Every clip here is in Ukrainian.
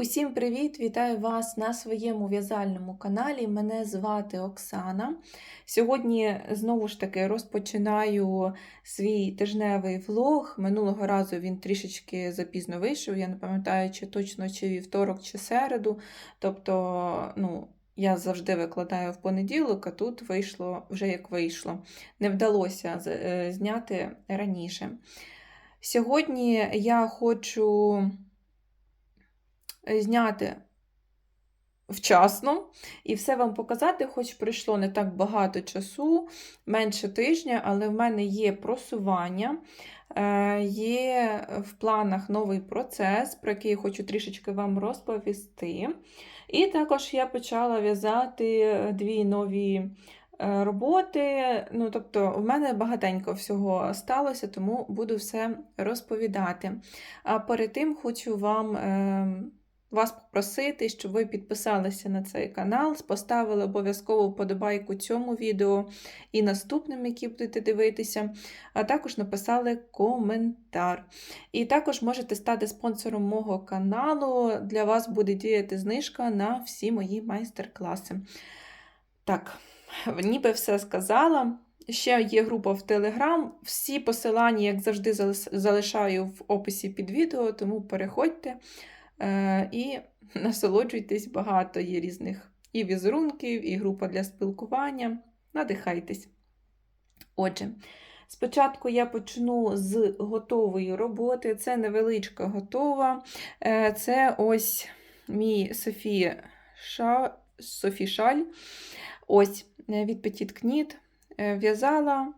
Усім привіт! Вітаю вас на своєму в'язальному каналі. Мене звати Оксана. Сьогодні знову ж таки розпочинаю свій тижневий влог. Минулого разу він трішечки запізно вийшов. Я не пам'ятаю, чи точно чи вівторок, чи середу. Тобто, ну, я завжди викладаю в понеділок, а тут вийшло вже як вийшло. Не вдалося е, зняти раніше. Сьогодні я хочу зняти вчасно і все вам показати, хоч пройшло не так багато часу, менше тижня, але в мене є просування, е, є в планах новий процес, про який я хочу трішечки вам розповісти. І також я почала в'язати дві нові е, роботи. Ну, тобто, в мене багатенько всього сталося, тому буду все розповідати. А перед тим хочу вам. Вас попросити, щоб ви підписалися на цей канал, поставили обов'язково вподобайку цьому відео і наступним, які будете дивитися, а також написали коментар. І також можете стати спонсором мого каналу. Для вас буде діяти знижка на всі мої майстер-класи. Так, ніби все сказала. Ще є група в Телеграм. Всі посилання, як завжди, залишаю в описі під відео, тому переходьте. Е, І насолоджуйтесь, багато є різних і візерунків, і група для спілкування. Надихайтесь. Отже, спочатку я почну з готової роботи. Це невеличка готова. Е, Це ось мій Софі Ша... Софі Шаль. Ось е, від Petit Knit. В'язала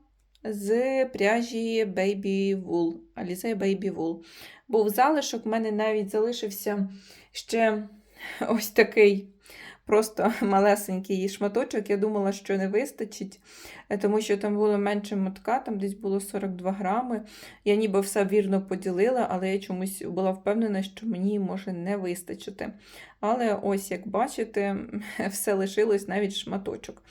з пряжі Baby Wool, Alize Baby Wool був залишок, в мене навіть залишився ще ось такий просто малесенький шматочок. Я думала, що не вистачить, е, тому що там було менше мотка, там десь було 42 грами. Я ніби все вірно поділила, але я чомусь була впевнена, що мені може не вистачити. Але ось, як бачите, все лишилось навіть шматочок.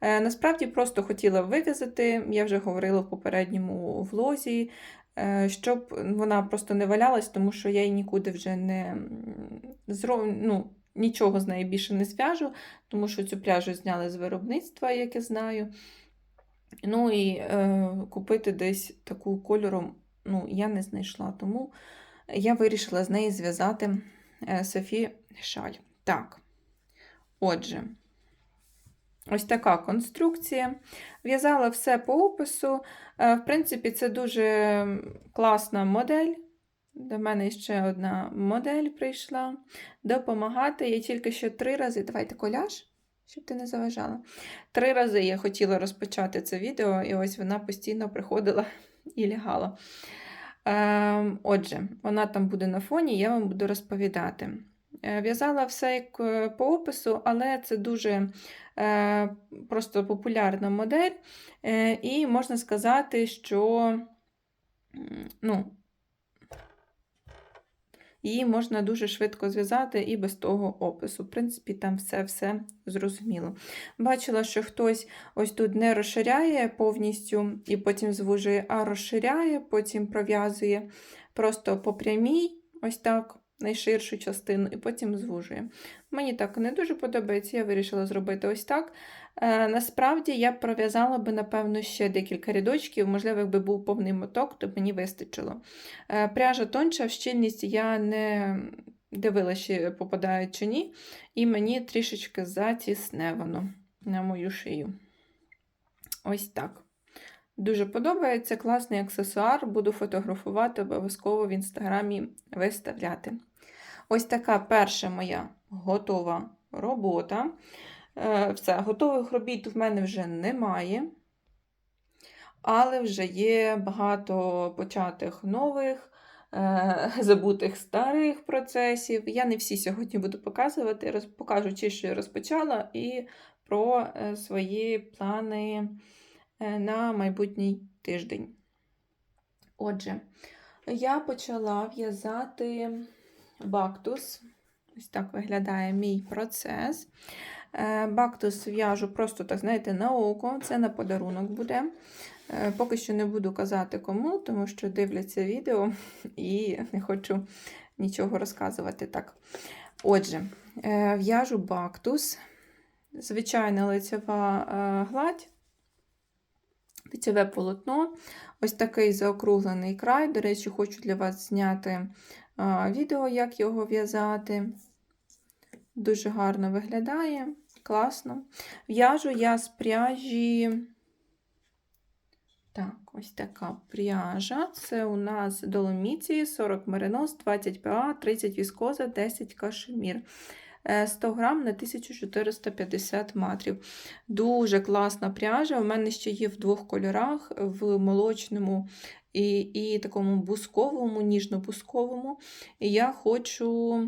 Е, Насправді просто хотіла вив'язати, я вже говорила в попередньому влозі, е, щоб вона просто не валялась, тому що я її нікуди вже не зро... ну, нічого з неї більше не зв'яжу, тому що цю пряжу зняли з виробництва, як я знаю. Ну і е, купити десь таку кольором ну, я не знайшла, тому я вирішила з неї зв'язати е, Софі шаль. Так, отже. Ось така конструкція. В'язала все по опису. Е, В принципі, це дуже класна модель. До мене ще одна модель прийшла допомагати. Я тільки що три рази. Давайте коляж, щоб ти не заважала. Три рази я хотіла розпочати це відео, і ось вона постійно приходила і лягала. Е, Отже, вона там буде на фоні, я вам буду розповідати. Е, В'язала все як е, по опису, але це дуже е, просто популярна модель, і можна сказати, що ну, її можна дуже швидко зв'язати і без того опису. В принципі, там все-все зрозуміло. Бачила, що хтось ось тут не розширяє повністю і потім звужує, а розширяє, потім пров'язує просто по прямій, ось так найширшу частину, і потім звужує. Мені так не дуже подобається, я вирішила зробити ось так. Е, насправді я б пров'язала би, напевно, ще декілька рядочків, можливо, якби був повний моток, то б мені вистачило. Е, пряжа тонша, в щільність я не дивилася, чи попадає чи ні, і мені трішечки затісне воно на мою шию. Ось так. Дуже подобається, класний аксесуар, буду фотографувати, обов'язково в інстаграмі виставляти. Ось така перша моя готова робота. Е, Все, готових робіт в мене вже немає, але вже є багато початих нових, е, забутих старих процесів. Я не всі сьогодні буду показувати, покажу ті, що я розпочала, і про е, свої плани на майбутній тиждень. Отже, я почала в'язати бактус. Ось так виглядає мій процес. Е, Бактус в'яжу просто, так, знаєте, на око, це на подарунок буде. Е, Поки що не буду казати кому, тому що дивляться відео і не хочу нічого розказувати так. Отже, е, в'яжу бактус, звичайна лицева гладь, лицеве полотно, ось такий заокруглений край. До речі, хочу для вас зняти відео, як його в'язати. Дуже гарно виглядає, класно. В'яжу я з пряжі. Так, ось така пряжа. Це у нас доломіції, 40 меринос, 20 ПА, 30 віскоза, 10 кашемір. Е, 100 грам на 1450 метрів. Дуже класна пряжа. У мене ще є в двох кольорах: в молочному і, і такому бусковому, ніжно-бусковому. І я хочу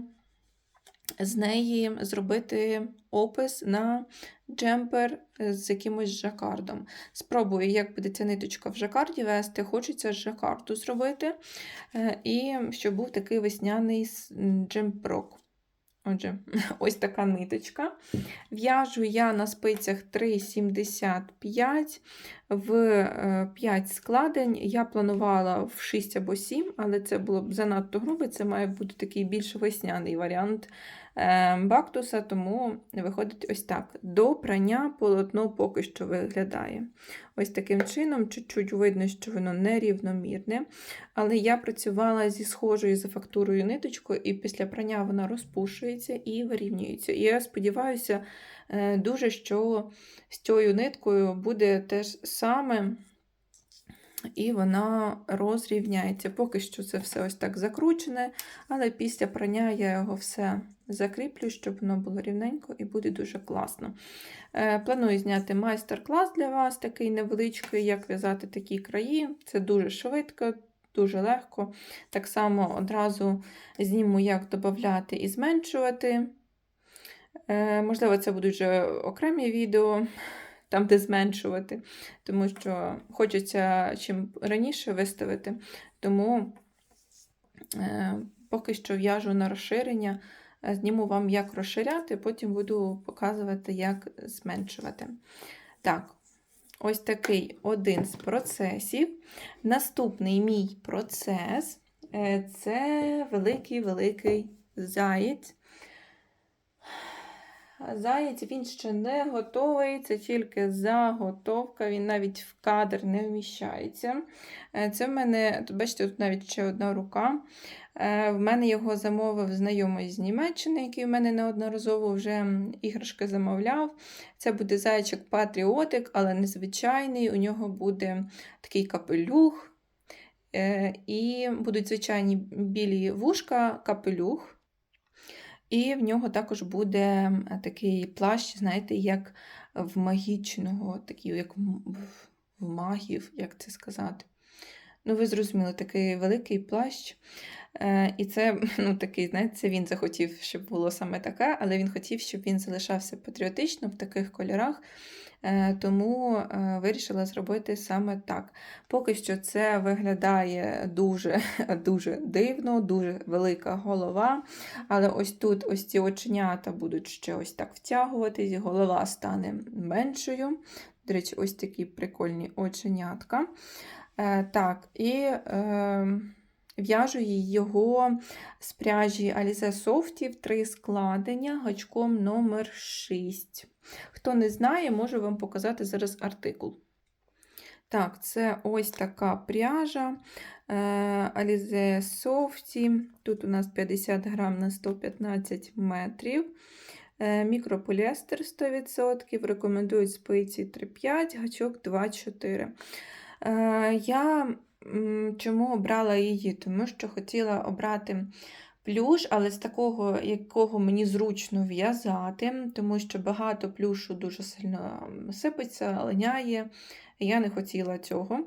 з неї зробити опис на джемпер з якимось жакардом. Спробую, як буде ця ниточка в жакарді вести. Хочеться жакарду зробити. Е, І щоб був такий весняний джемпрок. Отже, ось така ниточка. В'яжу я на спицях 3,75 в 5 складень. Я планувала в 6 або 7, але це було б занадто грубо. Це має бути такий більш весняний варіант е, бактуса, тому виходить ось так. До прання полотно поки що виглядає. Ось таким чином, чуть-чуть видно, що воно нерівномірне. Але я працювала зі схожою за фактурою ниточкою, і після прання вона розпушується і вирівнюється. І я сподіваюся е, дуже, що з цією ниткою буде те ж саме. І вона розрівняється. Поки що це все ось так закручене, але після прання я його все закріплю, щоб воно було рівненько і буде дуже класно. Е, Планую зняти майстер-клас для вас, такий невеличкий, як в'язати такі краї. Це дуже швидко, дуже легко. Так само одразу зніму, як додати і зменшувати. Е, Можливо, це будуть вже окремі відео, там, де зменшувати, тому що хочеться чим раніше виставити. Тому е, поки що в'яжу на розширення, зніму вам, як розширяти, потім буду показувати, як зменшувати. Так, ось такий один з процесів. Наступний мій процес е, це великий-великий заєць. Заєць він ще не готовий, це тільки заготовка, він навіть в кадр не вміщається. Е, Це в мене, бачите, тут навіть ще одна рука. Е, В мене його замовив знайомий з Німеччини, який в мене неодноразово вже іграшки замовляв. Це буде зайчик патріотик, але незвичайний. У нього буде такий капелюх. Е, І будуть звичайні білі вушка, капелюх. І в нього також буде такий плащ, знаєте, як в магічного, такий, як в в магів, як це сказати. Ну, ви зрозуміли, такий великий плащ. Е, І це ну, такий, знаєте, це він захотів, щоб було саме таке, але він хотів, щоб він залишався патріотично в таких кольорах. Е, Тому е, вирішила зробити саме так. Поки що це виглядає дуже, дуже дивно, дуже велика голова. Але ось тут ось ці оченята будуть ще ось так втягуватись, голова стане меншою. До речі, ось такі прикольні оченятка. Е, так, і е, в'яжу його з пряжі Alize Softy три складення гачком номер 6. Хто не знає, можу вам показати зараз артикул. Так, це ось така пряжа е, Alize Softy. Тут у нас 50 грам на 115 метрів. Е, Мікрополіестер 100%. Рекомендують спиці 3,5, гачок 2,4. Е, Я чому обрала її? Тому що хотіла обрати плюш, але з такого, якого мені зручно в'язати, тому що багато плюшу дуже сильно сипеться, линяє. Я не хотіла цього.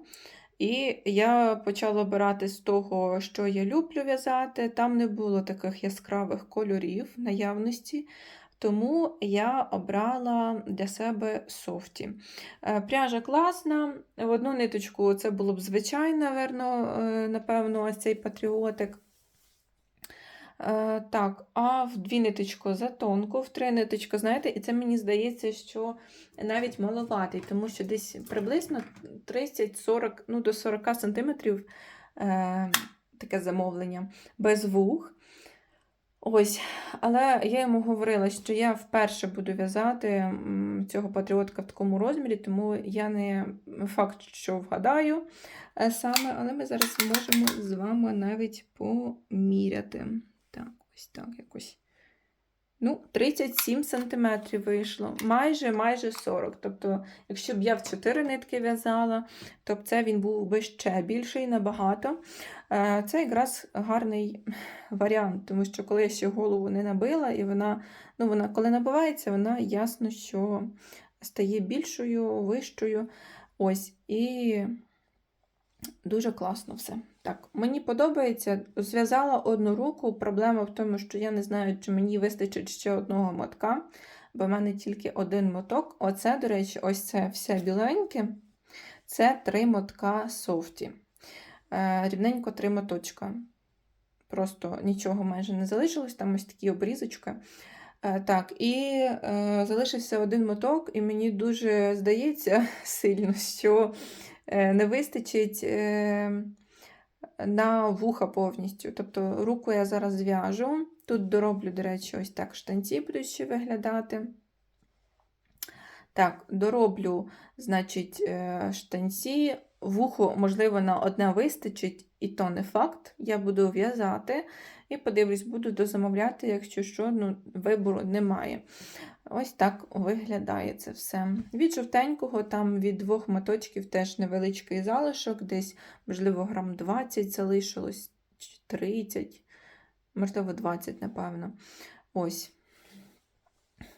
І я почала обирати з того, що я люблю в'язати. Там не було таких яскравих кольорів наявності. Тому я обрала для себе софті. Е, Пряжа класна. В одну ниточку це було б звичайно, е, напевно, ось цей патріотик. Е, Так, а в дві ниточку затонку, в три ниточку, знаєте, і це мені здається, що навіть маловатий, тому що десь приблизно 30-40, ну до 40 см е, таке замовлення без вух. Ось, але я йому говорила, що я вперше буду в'язати цього патріотка в такому розмірі, тому я не факт, що вгадаю е, саме, але ми зараз можемо з вами навіть поміряти. Ось так якось. Ну, 37 см вийшло, майже майже 40. Тобто, якщо б я в 4 нитки в'язала, то б це він був би ще більший набагато. Е, Це якраз гарний варіант, тому що коли я ще голову не набила, і вона, ну, вона коли набивається, вона ясно, що стає більшою, вищою. Ось, і дуже класно все. Так, мені подобається. Зв'язала одну руку. Проблема в тому, що я не знаю, чи мені вистачить ще одного мотка, бо в мене тільки один моток. Оце, до речі, ось це все біленьке. Це три мотка софті. Е, Рівненько три моточка. Просто нічого майже не залишилось, там ось такі обрізочки. Е, Так, і е, залишився один моток, і мені дуже здається сильно, що е, не вистачить е, на вуха повністю. Тобто руку я зараз зв'яжу. Тут дороблю, до речі, ось так штанці будуть ще виглядати. Так, дороблю, значить, е, штанці. Вухо, можливо, на одне вистачить, і то не факт. Я буду в'язати і подивлюсь, буду дозамовляти, якщо що, ну, вибору немає. Ось так виглядає це все. Від жовтенького, там від двох моточків теж невеличкий залишок, десь, можливо, грам 20 залишилось, чи 30, можливо, 20, напевно. Ось.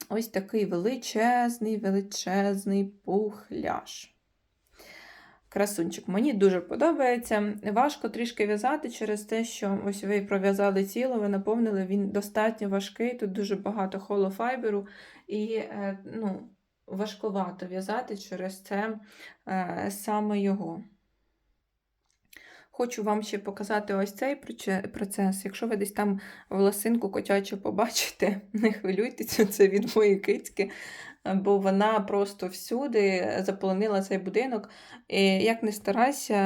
Ось такий величезний, величезний пухляш. Красунчик, мені дуже подобається. Важко трішки в'язати через те, що ось ви пров'язали тіло, ви наповнили, він достатньо важкий, тут дуже багато холофайберу, і е, ну, важкувато в'язати через це е, саме його. Хочу вам ще показати ось цей процес. Якщо ви десь там волосинку котячу побачите, не хвилюйтеся, це від моєї кицьки, бо вона просто всюди заполонила цей будинок. І як не старайся,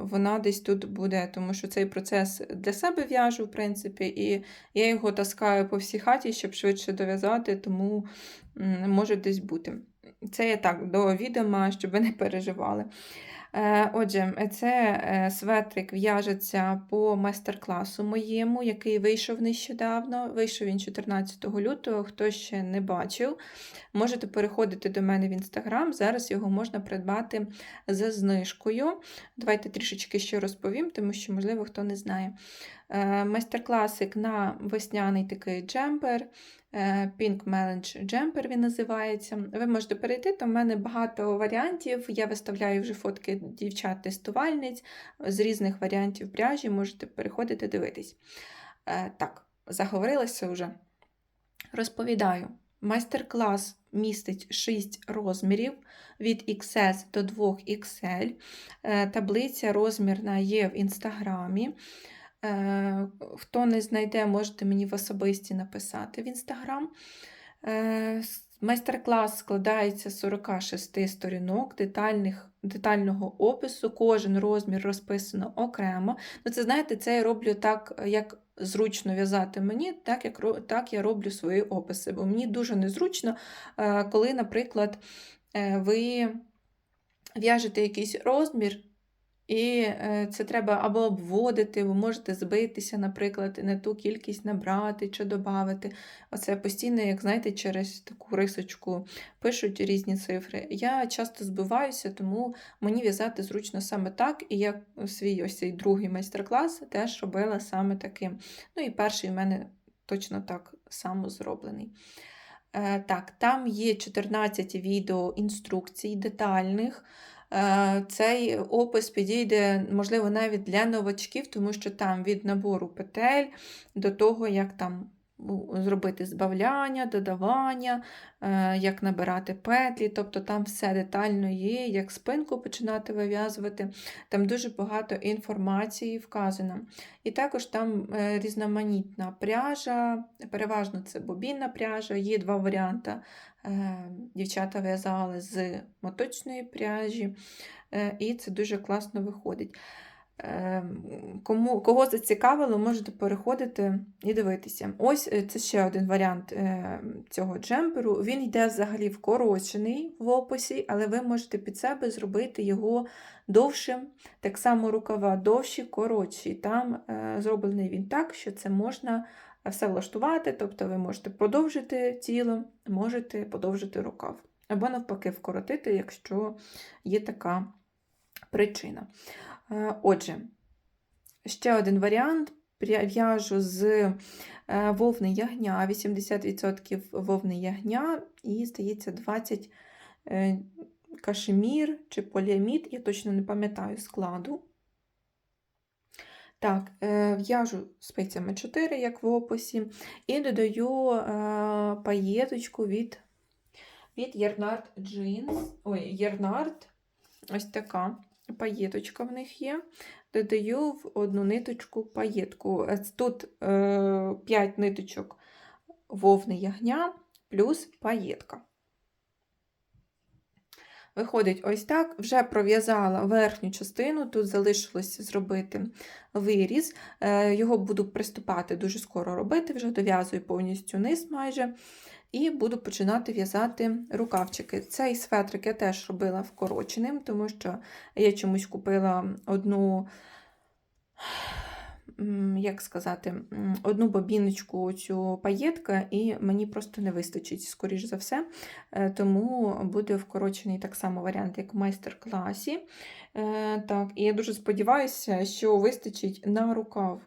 вона десь тут буде, тому що цей процес для себе в'яжу, в принципі, і я його таскаю по всій хаті, щоб швидше дов'язати, тому може десь бути. Це я так до відома, щоб ви не переживали. Е, отже, це е, светрик в'яжеться по майстер-класу моєму, який вийшов нещодавно. Вийшов він 14 лютого, хто ще не бачив, можете переходити до мене в інстаграм. Зараз його можна придбати за знижкою. Давайте трішечки ще розповім, тому що, можливо, хто не знає. Е, майстер-класик на весняний такий джемпер. Pink Melange Jumper він називається. Ви можете перейти, там в мене багато варіантів. Я виставляю вже фотки дівчат-тестувальниць з різних варіантів пряжі, можете переходити дивитись. Е, так, заговорилася вже. Розповідаю. Майстер-клас містить 6 розмірів від XS до 2XL. Е, таблиця розмірна є в інстаграмі. Е, хто не знайде, можете мені в особисті написати в інстаграм. Е, майстер-клас складається з 46 сторінок детальних, детального опису, кожен розмір розписано окремо. Ну, Це, знаєте, це я роблю так, як зручно в'язати мені, так як так я роблю свої описи. Бо мені дуже незручно, е, коли, наприклад, ви в'яжете якийсь розмір. І е, це треба або обводити, ви можете збитися, наприклад, не ту кількість набрати чи додати. Оце постійно, як знаєте, через таку рисочку пишуть різні цифри. Я часто збиваюся, тому мені в'язати зручно саме так. І я свій ось цей другий майстер-клас теж робила саме таким. Ну і перший в мене точно так само зроблений. Е, так, там є 14 відео інструкцій детальних. Е, цей опис підійде, можливо, навіть для новачків, тому що там від набору петель до того, як там зробити збавляння, додавання, е, як набирати петлі, тобто там все детально є, як спинку починати вив'язувати. Там дуже багато інформації вказано. І також там е, різноманітна пряжа, переважно це бобінна пряжа, є два варіанти. Е, дівчата в'язали з моточної пряжі, і це дуже класно виходить. Е, Кому, кого зацікавило, можете переходити і дивитися. Ось е, це ще один варіант е, цього джемперу. Він йде взагалі вкорочений в описі, але ви можете під себе зробити його довшим. Так само рукава довші, коротші. Там е, зроблений він так, що це можна все влаштувати, тобто ви можете продовжити тіло, можете подовжити рукав. Або навпаки, вкоротити, якщо є така причина. Е, Отже, ще один варіант. В'яжу з е, вовни ягня, 80% вовни ягня, і, здається, 20 е, кашемір чи поліамід, я точно не пам'ятаю складу. Так, в'яжу спицями 4, як в описі, і додаю паєточку від, від Yarnard Jeans. Ой, Yarnard. Ось така паєточка в них є. Додаю в одну ниточку паєтку. Е, Тут е, 5 ниточок вовни ягня плюс паєтка. Виходить ось так. Вже пров'язала верхню частину, тут залишилось зробити виріз. Е, Його буду приступати дуже скоро робити, вже дов'язую повністю низ майже. І буду починати в'язати рукавчики. Цей светрик я теж робила вкороченим, тому що я чомусь купила одну, як сказати, одну бобіночку цю паєтка, і мені просто не вистачить, скоріш за все. Е, Тому буде вкорочений так само варіант, як в майстер-класі. Е, Так, і я дуже сподіваюся, що вистачить на рукав.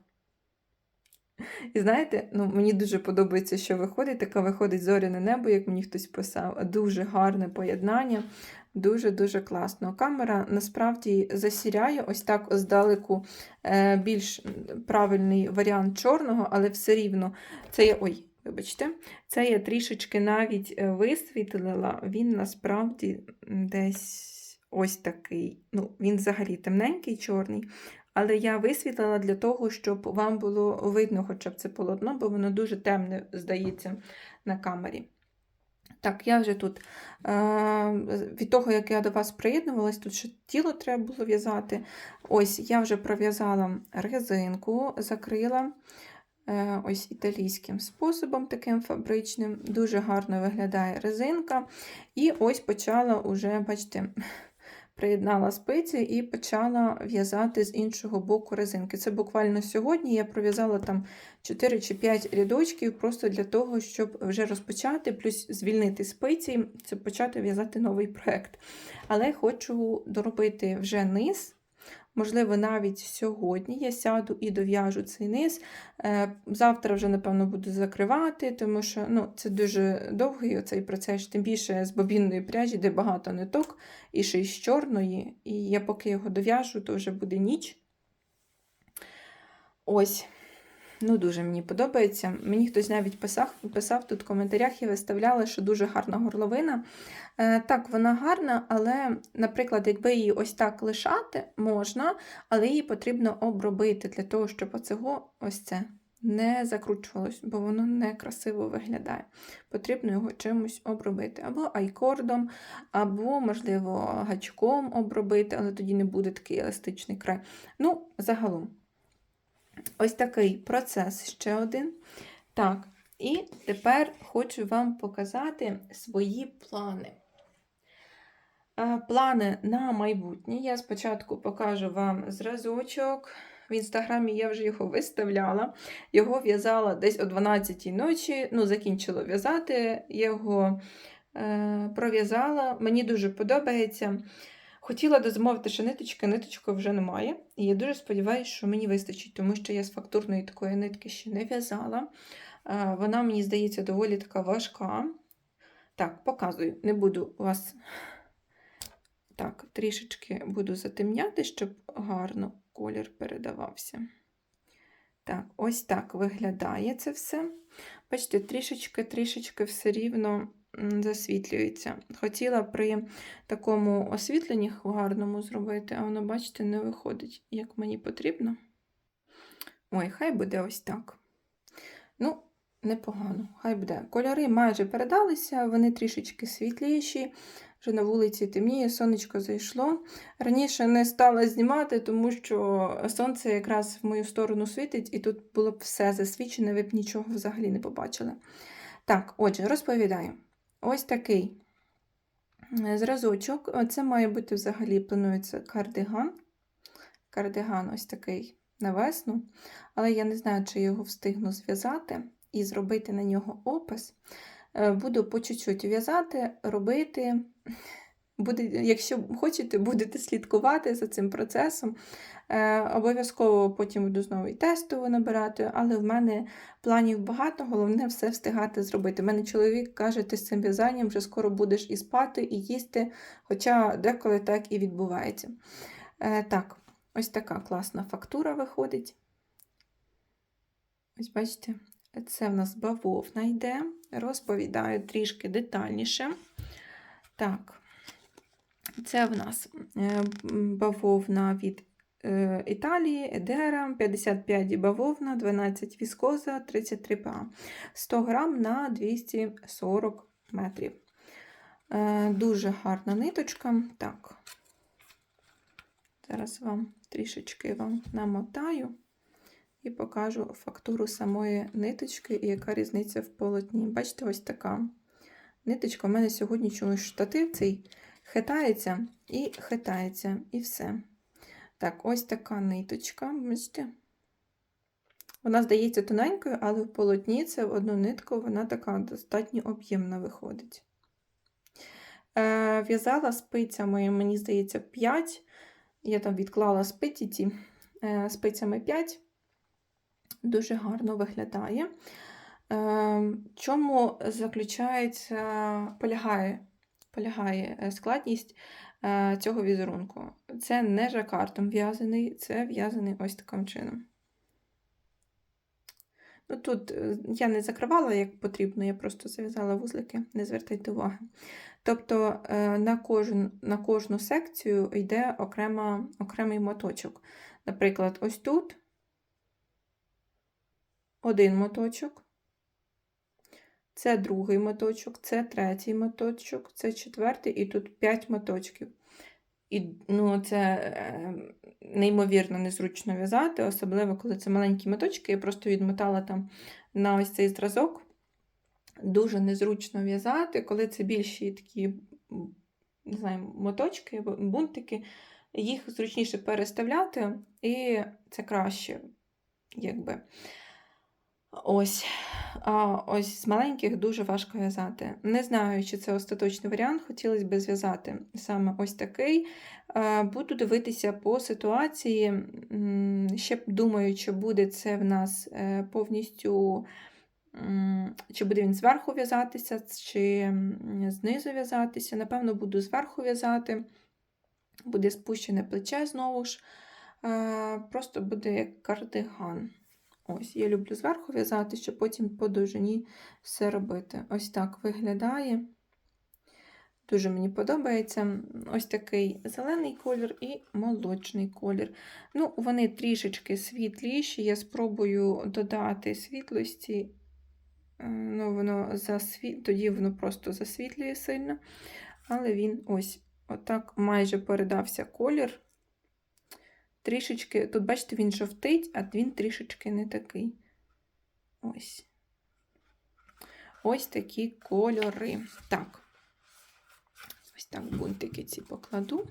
І знаєте, ну, мені дуже подобається, що виходить, таке виходить зоряне небо, як мені хтось писав. Дуже гарне поєднання, дуже-дуже класно. Камера насправді засіряє ось так здалеку е, більш правильний варіант чорного, але все рівно це є. Ой, вибачте, це я трішечки навіть е, висвітлила. Він насправді десь ось такий. Ну, Він взагалі темненький, чорний. Але я висвітлила для того, щоб вам було видно хоча б це полотно, бо воно дуже темне, здається, на камері. Так, я вже тут е, від того, як я до вас приєднувалась, тут ще тіло треба було в'язати. Ось я вже пров'язала резинку, закрила е, ось італійським способом, таким фабричним. Дуже гарно виглядає резинка. І ось почала уже, бачите, приєднала спиці і почала в'язати з іншого боку резинки. Це буквально сьогодні я пров'язала там 4 чи 5 рядочків просто для того, щоб вже розпочати, плюс звільнити спиці, це почати в'язати новий проект. Але хочу доробити вже низ. Можливо, навіть сьогодні я сяду і дов'яжу цей низ. Е, Завтра вже, напевно, буду закривати, тому що ну, це дуже довгий оцей процес, тим більше з бобінної пряжі, де багато ниток, і ще й з чорної. І я поки його дов'яжу, то вже буде ніч. Ось. Ну, дуже мені подобається. Мені хтось навіть писав писав тут в коментарях і виставляли, що дуже гарна горловина. Е, Так, вона гарна, але, наприклад, якби її ось так лишати, можна, але її потрібно обробити для того, щоб оцього ось це не закручувалось, бо воно не красиво виглядає. Потрібно його чимось обробити. Або айкордом, або, можливо, гачком обробити, але тоді не буде такий еластичний край. Ну, загалом. Ось такий процес ще один. Так, і тепер хочу вам показати свої плани. Е, Плани на майбутнє. Я спочатку покажу вам зразочок. В інстаграмі я вже його виставляла. Його в'язала десь о 12-й ночі. Ну, закінчила в'язати, його е, пров'язала. Мені дуже подобається. Хотіла дозамовити ще ниточки, ниточки вже немає. І я дуже сподіваюся, що мені вистачить, тому що я з фактурної такої нитки ще не в'язала. Вона, мені здається, доволі така важка. Так, показую, не буду вас так, трішечки буду затемняти, щоб гарно колір передавався. Так, ось так виглядає це все. Бачите, трішечки-трішечки все рівно засвітлюється. Хотіла при такому освітленні гарному зробити, а воно, бачите, не виходить, як мені потрібно. Ой, хай буде ось так. Ну, непогано. Хай буде. Кольори майже передалися, вони трішечки світліші. Вже на вулиці темніє, сонечко зайшло. Раніше не стала знімати, тому що сонце якраз в мою сторону світить, і тут було б все засвічене, ви б нічого взагалі не побачили. Так, отже, розповідаю. Ось такий е, зразочок. Це має бути взагалі, планується кардиган. Кардиган ось такий на весну. Але я не знаю, чи його встигну зв'язати і зробити на нього опис. Е, Буду по чуть-чуть в'язати, робити. Буде, якщо хочете, будете слідкувати за цим процесом. Е, обов'язково потім буду знову і тестову набирати, але в мене планів багато, головне все встигати зробити. У мене чоловік каже, ти з цим в'язанням вже скоро будеш і спати, і їсти, хоча деколи так і відбувається. Е, так, ось така класна фактура виходить. Ось бачите, це в нас бавовна йде. Розповідаю трішки детальніше. Так, це в нас е, бавовна від е, Італії, Едера, 55 бавовна, 12 віскоза, 33 ПА. 100 грам на 240 метрів. Е, Дуже гарна ниточка. Так, зараз вам трішечки вам намотаю і покажу фактуру самої ниточки і яка різниця в полотні. Бачите, ось така ниточка. У мене сьогодні чомусь штатив цей хитається і хитається, і все. Так, ось така ниточка. Бачите? Вона здається тоненькою, але в полотні це в одну нитку вона така достатньо об'ємна виходить. Е, В'язала спицями, мені здається, 5. Я там відклала спиці ті е, спицями 5. Дуже гарно виглядає. Е, чому заключається, полягає, полягає е, складність е, цього візерунку? Це не жакартом в'язаний, це в'язаний ось таким чином. Ну, Тут е, я не закривала, як потрібно, я просто зав'язала вузлики, не звертайте уваги. Тобто на кожну, на кожну секцію йде окрема, окремий моточок. Наприклад, ось тут один моточок, це другий моточок, це третій моточок, це четвертий, і тут п'ять моточків. І ну, це е, неймовірно незручно в'язати, особливо, коли це маленькі моточки. Я просто відмотала там на ось цей зразок. Дуже незручно в'язати, коли це більші такі не знаю, моточки, бунтики, їх зручніше переставляти, і це краще, якби. Ось. Ось з маленьких дуже важко в'язати. Не знаю, чи це остаточний варіант, хотілося б зв'язати саме ось такий. Буду дивитися по ситуації. Ще думаю, чи буде це в нас е, повністю, чи буде він зверху в'язатися, чи знизу в'язатися. Напевно, буду зверху в'язати, буде спущене плече знову ж. Просто буде як кардиган. Ось, я люблю зверху в'язати, щоб потім по довжині все робити. Ось так виглядає. Дуже мені подобається ось такий зелений колір і молочний колір. Ну, Вони трішечки світліші. Я спробую додати світлості, ну, воно засві... тоді воно просто засвітлює сильно. Але він ось отак майже передався колір трішечки, тут, бачите, він жовтить, а він трішечки не такий. Ось. Ось такі кольори. Так, ось так бунтики ці покладу.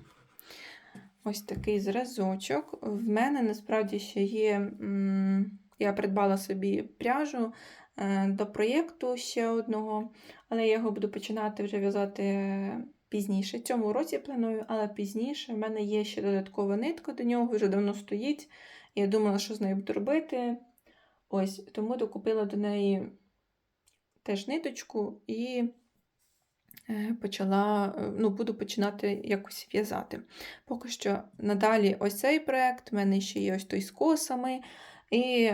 Ось такий зразочок. В мене насправді ще є. Я придбала собі пряжу е, до проєкту ще одного, але я його буду починати вже в'язати пізніше. Цьому році планую, але пізніше. У мене є ще додаткова нитка до нього, вже давно стоїть. Я думала, що з нею буду робити. Ось, Тому докупила до неї теж ниточку і е, почала, е, ну, буду починати якось в'язати. Поки що надалі ось цей проєкт, в мене ще є ось той з косами. І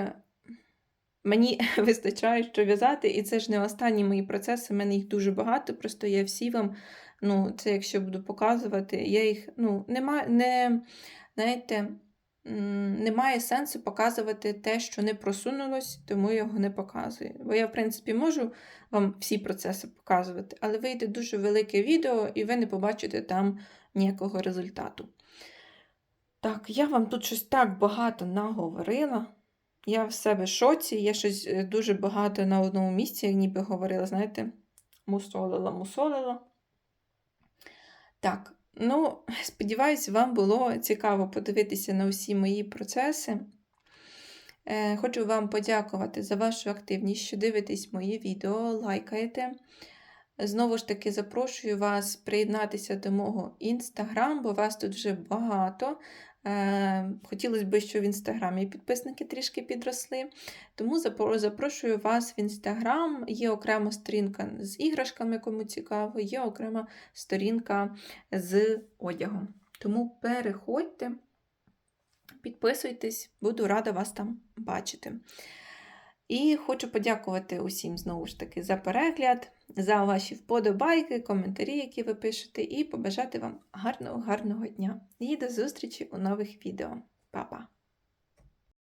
Мені вистачає, що в'язати, і це ж не останні мої процеси, в мене їх дуже багато, просто я всі вам Ну, це якщо буду показувати, я їх ну, нема, не, знаєте, немає сенсу показувати те, що не просунулось, тому я його не показую. Бо я, в принципі, можу вам всі процеси показувати, але вийде дуже велике відео, і ви не побачите там ніякого результату. Так, я вам тут щось так багато наговорила. Я в себе шоці, я щось е, дуже багато на одному місці, як ніби говорила, знаєте, мусолила, мусолила. Так, ну, сподіваюся, вам було цікаво подивитися на усі мої процеси. Е, Хочу вам подякувати за вашу активність, що дивитесь мої відео, лайкаєте. Знову ж таки, запрошую вас приєднатися до мого інстаграм, бо вас тут вже багато. Е, Хотілося б, щоб в інстаграмі підписники трішки підросли. Тому запрошую вас в інстаграм. Є окрема сторінка з іграшками, кому цікаво, є окрема сторінка з одягом. Тому переходьте, підписуйтесь, буду рада вас там бачити. І хочу подякувати усім знову ж таки за перегляд, за ваші вподобайки, коментарі, які ви пишете, і побажати вам гарного, гарного дня. І до зустрічі у нових відео. Па-па!